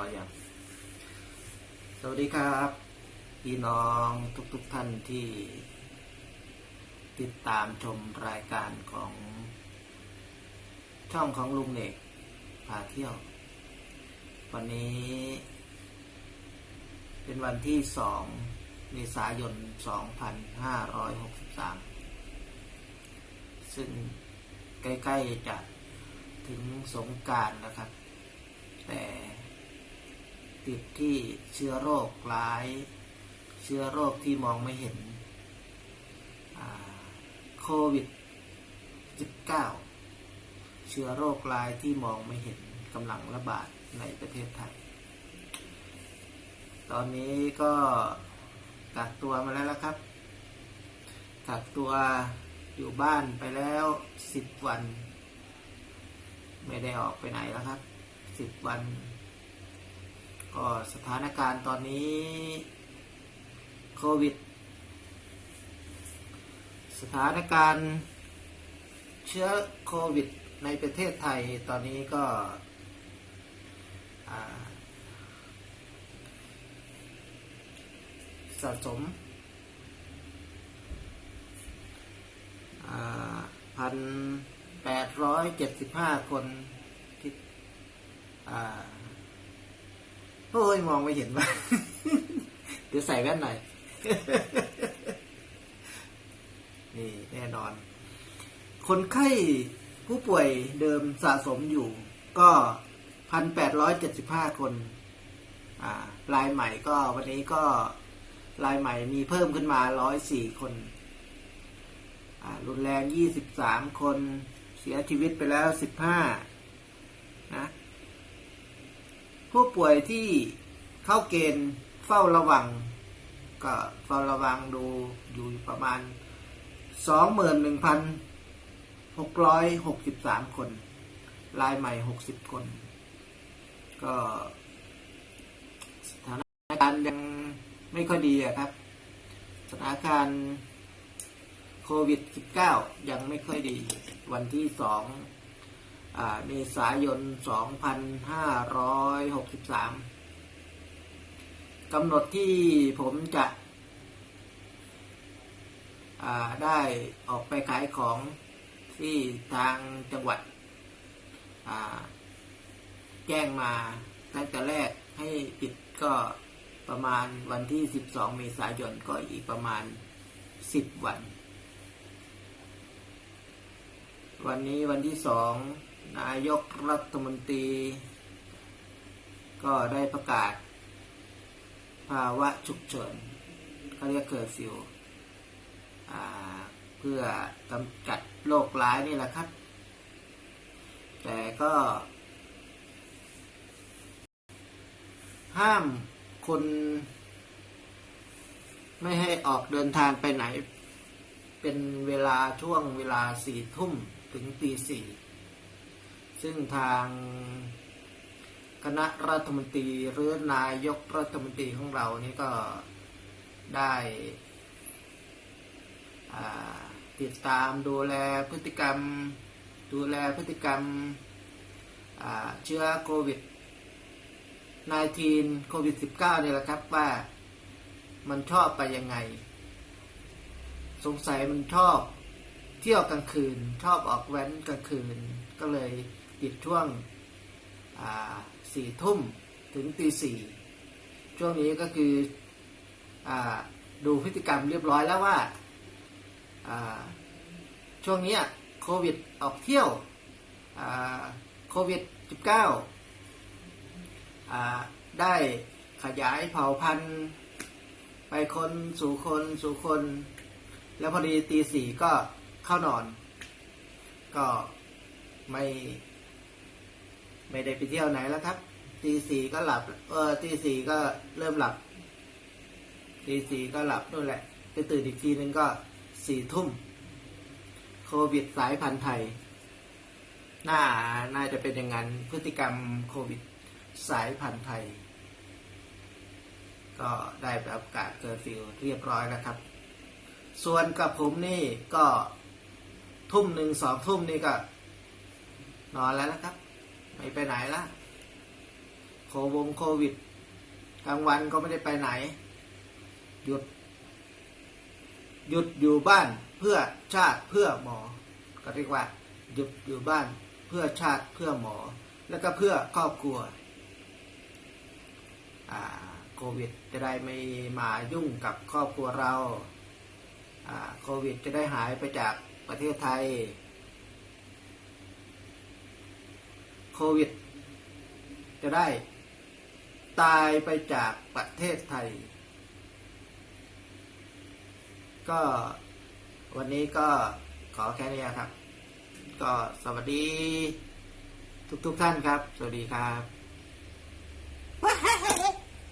ออย่างสวัสดีครับ พี่น้องทุกๆทท่านที่ ติดตามชมรายการของ ช่องของลุงเนกพาเที่ยว วันนี้ เป็นวันที่สองเมษายน 2563 ซึ่งใกล้ ๆ จะถึงสงการนะครับ แต่ ติดที่เชื้อโรคร้าย เชื้อโรคที่มองไม่เห็นโควิด 19 เชื้อโรคร้ายที่มองไม่เห็นกำลังระบาดในประเทศไทย ตอนนี้ก็กักตัวมาแล้วละครับกักตัวอยู่บ้านไปแล้วสิบวัน ไม่ได้ออกไปไหนแล้วครับสิบวัน ก็สถานการณ์ตอนนี้โควิด สถานการณ์เชื้อโควิดในประเทศไทยตอนนี้ก็สะสมพันแปดร้อยเจ็ดสิบห้าคนที่อ่า โอ้ยมองไม่เห็นว่าเดี๋ยวใส่แว่นหน่อยนี่แน่นอน คนไข้ผู้ป่วยเดิมสะสมอยู่ก็พันแปดร้อยเจ็ดสิบห้าคนอ่ารายใหม่ก็วันนี้ก็รายใหม่มีเพิ่มขึ้นมาร้อยสี่คนอ่ารุนแรงยี่สิบสามคน เสียชีวิตไปแล้วสิบห้านะ ผู้ป่วยที่เข้าเกณฑ์เฝ้าระวัง ก็เฝ้าระวังดูอยู่ประมาณสองหมื่นหนึ่งพันหกร้อยหกสิบสามคน รายใหม่หกสิบคน ก็สถานการณ์ยังไม่ค่อยดีอะครับ สถานการณ์โควิด -19 ยังไม่ค่อยดี วันที่สอง เมษายน 2563 กำหนดที่ผมจะได้ออกไปขายของที่ทางจังหวัด แจ้งมาตั้งแต่แรกให้ปิดก็ประมาณวันที่ 12 เมษายนก็อีกประมาณ 10 วัน วันนี้วันที่สอง นายกรัฐมนตรี ก็ได้ประกาศ ภาวะฉุกเฉินเขาเรียกเคอร์ฟิวเพื่อกำจัดโรคร้ายนี่แหละครับ แต่ก็ ห้ามคน ไม่ให้ออกเดินทางไปไหน เป็นเวลาช่วงเวลาสี่ทุ่มถึงตีสี่ ซึ่งทางคณะรัฐมนตรีหรือนายกรัฐมนตรีของเรานี่ก็ได้ติดตามดูแลพฤติกรรม ดูแลพฤติกรรมเชื้อโควิด 19 โควิด 19 เนี่ยแหละครับว่ามันชอบไปยังไง สงสัยมันชอบเที่ยวกลางคืน ชอบออกแว้นกลางคืนก็เลย ปิดช่วงสี่ทุ่มถึงตีสี่ช่วงนี้ก็คืออดูพฤติกรรมเรียบร้อยแล้วว่าช่วงนี้โควิดออกเที่ยวโควิด 19 ได้ขยายเผ่าพันธุ์ ไปคนสู่คนสู่คน แล้วพอดีตีสี่ก็เข้านอน ก็ไม่ ไม่ได้ไปเที่ยวไหนแล้วครับตีสี่ก็หลับ เออตีสี่ก็เริ่มหลับตีสี่ก็หลับนู่นแหละไปตื่นอีกทีนึงก็สี่ทุ่มโควิดสายพันธุ์ไทย น่า น่าจะเป็นอย่างนั้น พฤติกรรมโควิดสายพันธุ์ไทย ก็ได้ประกาศเกิดฟิวเรียบร้อยแล้วครับ ส่วนกับผมนี่ก็ทุ่มหนึ่งสองทุ่มนี่ก็ นอนแล้วนะครับ ไม่ไปไหนละโควงโควิดกลางวันก็ไม่ได้ไปไหน หยุด หยุดอยู่บ้านเพื่อชาติเพื่อหมอ ก็เรียกว่า หยุดอยู่บ้านเพื่อชาติเพื่อหมอ แล้วก็เพื่อครอบครัวโควิดจะได้ไม่มายุ่งกับครอบครัวเราโควิดจะได้หายไปจากประเทศไทย โควิด จะได้ ตายไปจากประเทศไทย ก็วันนี้ก็ขอแค่นี้ครับ ก็สวัสดี ทุกๆทท่านครับ สวัสดีครับ